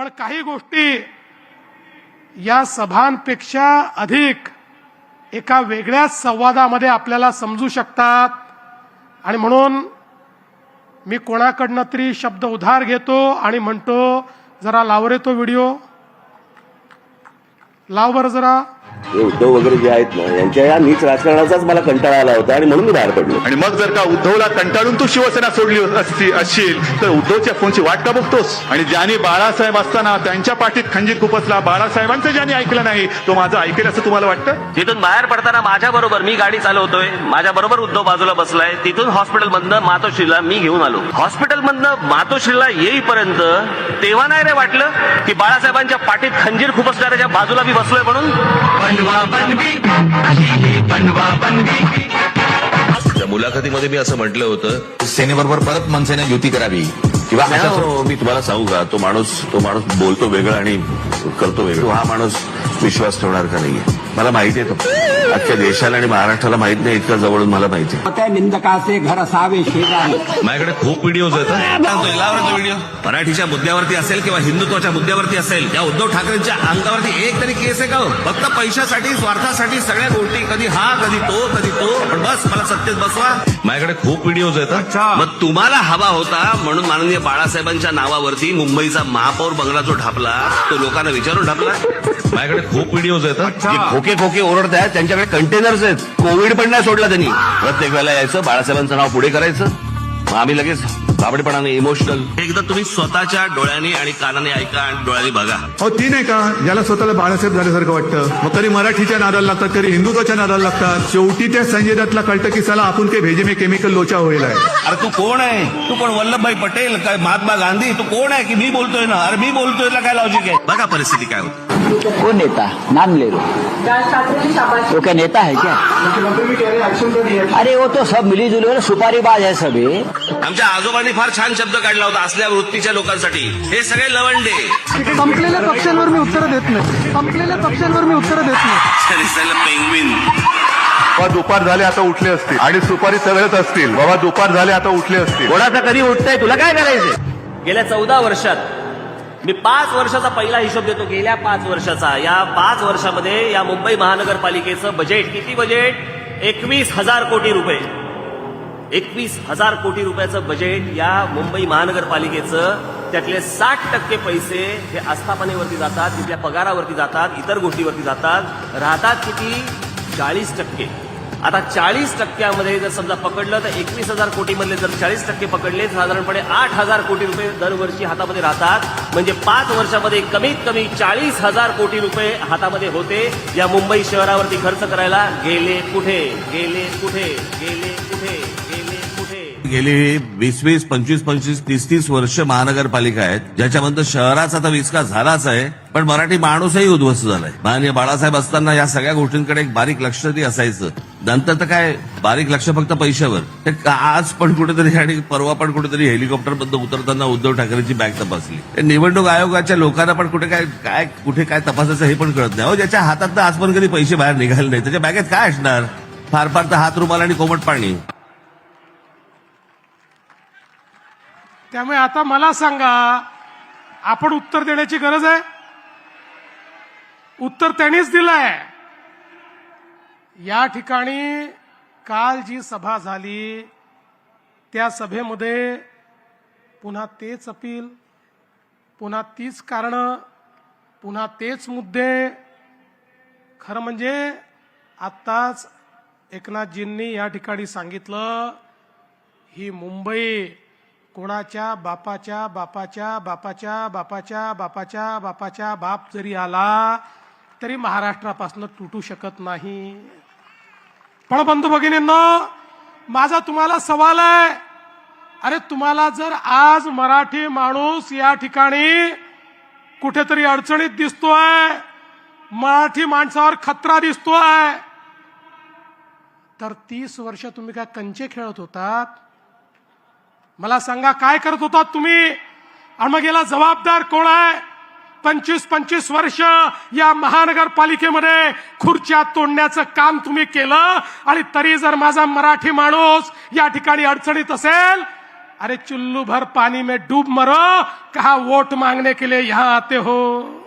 पण काही गोष्टी या सभांपेक्षा अधिक एका वेगळ्याच संवादामध्ये आपल्याला समजू शकतात. आणि म्हणून मी कोणाकडनं तरी शब्द उधार घेतो आणि म्हणतो जरा लाव रे तो व्हिडिओ. लाव बरं जरा. हे उद्धव वगैरे जे आहेत ना यांच्या या नीच राजकारणाचाच मला कंटाळा आला होता आणि म्हणून मी बाहेर पडलो. आणि मग जर का उद्धवला कंटाळून तू शिवसेना सोडली असती असशील तर उद्धवच्या फोनची वाट का बघतोस? आणि ज्यांनी बाळासाहेब असताना त्यांच्या पाठीत खंजीर खुपसला बाळासाहेबांचं ज्यांनी ऐकलं नाही तो माझं ऐकेल असं तुम्हाला वाटतं? तिथून बाहेर पडताना माझ्या बरोबर मी गाडी चालवतोय माझ्या बरोबर उद्धव बाजूला बसलाय तिथून हॉस्पिटल मधनं मातोश्रीला मी घेऊन आलो. हॉस्पिटल मधनं मातोश्रीला येईपर्यंत तेव्हा नाही रे वाटलं की बाळासाहेबांच्या पाठीत खंजीर खुपसणाऱ्याच्या बाजूला मी बसलोय म्हणून? त्या मुलाखतीमध्ये मी असं म्हटलं होतं सेनेबरोबर परत मनसेने युती करावी किंवा अशा हो, मी तुम्हाला सांगू का? तो माणूस तो माणूस बोलतो वेगळं आणि करतो वेगळं. तो हा माणूस विश्वास ठेवणार का नाहीये. मला माहिती आहे तो. अख्ख्या देशाला आणि महाराष्ट्राला माहीत नाही इतकं जवळून मला माहिती आहे. त्या निंदकाचे घर असावे शेजारी. माझ्याकडे खूप व्हिडिओज आहेत व्हिडिओ मराठीच्या मुद्द्यावरती असेल किंवा हिंदुत्वाच्या मुद्द्यावरती असेल या उद्धव ठाकरेंच्या अंगावरती एक तरी केस आहे का हो? फक्त पैशासाठी स्वार्थासाठी सगळ्या गोष्टी कधी हा कधी तो कधी तो. पण बस मला सत्तेत बसवा. माझ्याकडे खूप व्हिडिओज आहेत मग तुम्हाला हवा होता म्हणून माननीय बाळासाहेबांच्या नावावरती मुंबईचा महापौर बंगला जो ढापला तो लोकांना विचारून ढापला. माझ्याकडे खूप व्हिडिओज आहेत जे खोके खोके ओरडत आहेत त्यांच्याकडे कंटेनर्स आहेत. कोविड पण नाही सोडला त्यांनी. प्रत्येक वेळेला यायचं बाळासाहेबांचं नाव पुढे करायचं. मग आम्ही लगेच बाबडेपणाने इमोशनल एकदा तुम्ही स्वतःच्या डोळ्यांनी आणि कानाने ऐका आणि डोळ्यांनी बघा. हो ती नाही का? ज्याला स्वतःला बाळासाहेब झाल्यासारखं वाटतं. मग कधी मराठीच्या नादाला लागतात कधी हिंदुत्वाच्या नादाला लागतात. शेवटी त्या संजय दत्तला कळतं की साला आपण काही भेजे में केमिकल लोचा होईल आहे. अरे तू कोण आहे? तू कोण? वल्लभभाई पटेल? काय महात्मा गांधी? तू कोण आहे की मी बोलतोय ना? अरे मी बोलतोय काय लॉजिक आहे? बघा परिस्थिती काय होती. वो नेता नाम ले लो वो क्या नेता है क्या? अरे वो तो सब मिली जुली सुपारीबाज है सभी. आमच्या आजोबांनी फार छान शब्द काढला होता असल्या वृत्तीच्या लोकांसाठी. हे सगळे लवंडे. संपलेल्या पक्षांवर मी उत्तर देत नाही. संपलेल्या पक्षांवर मी उत्तर देत नाही. पेंग्विन. बाबा दुपार झाले आता उठले असतील. आणि सुपारी सगळेच असतील. बाबा दुपार झाले आता उठले असतील. कोणाचा कधी उठतंय? तुला काय करायचं गेल्या चौदा वर्षात मी पाच वर्षाचा पहिला हिशोब देतो गेल्या पाच वर्षाचा. या पाच वर्षामध्ये या मुंबई महानगरपालिकेचं बजेट किती बजेट एकवीस हजार कोटी रुपये. एकवीस हजार कोटी रुपयाचं बजेट या मुंबई महानगरपालिकेचं. त्यातले साठ टक्के पैसे हे आस्थापनेवरती जातात तिथल्या पगारावरती जातात इतर गोष्टीवरती जातात. राहतात किती? चाळीस टक्के. आता चाळीस टक्क्यामध्ये जर समजा पकडलं तर एकवीस हजार कोटीमधले जर चाळीस टक्के पकडले साधारणपणे आठ हजार कोटी रुपये दरवर्षी हातामध्ये राहतात. म्हणजे पाच वर्षामध्ये कमीत कमी चाळीस हजार कोटी रुपये हातामध्ये होते या मुंबई शहरावरती खर्च करायला. गेले कुठे? गेले कुठे? गेले कुठे? गेले गेली वीस वीस पंचवीस पंचवीस तीस तीस वर्ष महानगरपालिका आहेत. ज्याच्यामध्ये शहराचा तर विस्कास झालाच आहे पण मराठी माणूसही उद्ध्वस्त झालाय. माननीय बाळासाहेब असताना या सगळ्या गोष्टींकडे एक बारीक लक्ष ती असायचं. नंतर तर काय बारीक लक्ष फक्त पैशावर. ते आज पण कुठेतरी आणि परवा पण कुठेतरी हेलिकॉप्टरबद्दल उतरताना उद्धव ठाकरेंची बॅग तपासली. निवडणूक आयोगाच्या लोकांना पण कुठे काय काय कुठे काय तपासायचं हे पण कळत नाही. हो ज्याच्या हातात तर आज पण कधी पैसे बाहेर निघाले नाही त्याच्या बॅगेत काय असणार? फार फार तर हात रुमाल आणि कोमट पाणी. त्यामुळे आता मला सांगा आपण उत्तर देण्याची गरज आहे? उत्तर त्यांनीच दिलंय. या ठिकाणी काल जी सभा झाली त्या सभेमध्ये पुन्हा तेच अपील पुन्हा तीच कारणं पुन्हा तेच मुद्दे. खरं म्हणजे आत्ताच एकनाथजींनी या ठिकाणी सांगितलं ही मुंबई कोणाच्या बापाच्या बापाच्या बापाच्या बापाच्या बापाच्या बापाच्या बाप जरी आला तरी महाराष्ट्रापासून तुटू शकत नाही. पण बंधू भगिनींना माझा तुम्हाला सवाल आहे. अरे तुम्हाला जर आज मराठी माणूस या ठिकाणी कुठेतरी अडचणीत दिसतोय मराठी माणसावर खतरा दिसतोय तर तीस वर्ष तुम्ही काय कंचे खेळत होतात? मला सांगा काय करत होतात तुम्ही? आणि मग याला जबाबदार कोण आहे? पंचवीस पंचवीस वर्ष या महानगरपालिकेमध्ये खुर्च्या तोडण्याचं काम तुम्ही केलं आणि तरी जर माझा मराठी माणूस या ठिकाणी अडचणीत असेल अरे चुल्लू भर पाणी में डूब मरो कहा वोट मांगने के लिए यहाँ आते हो?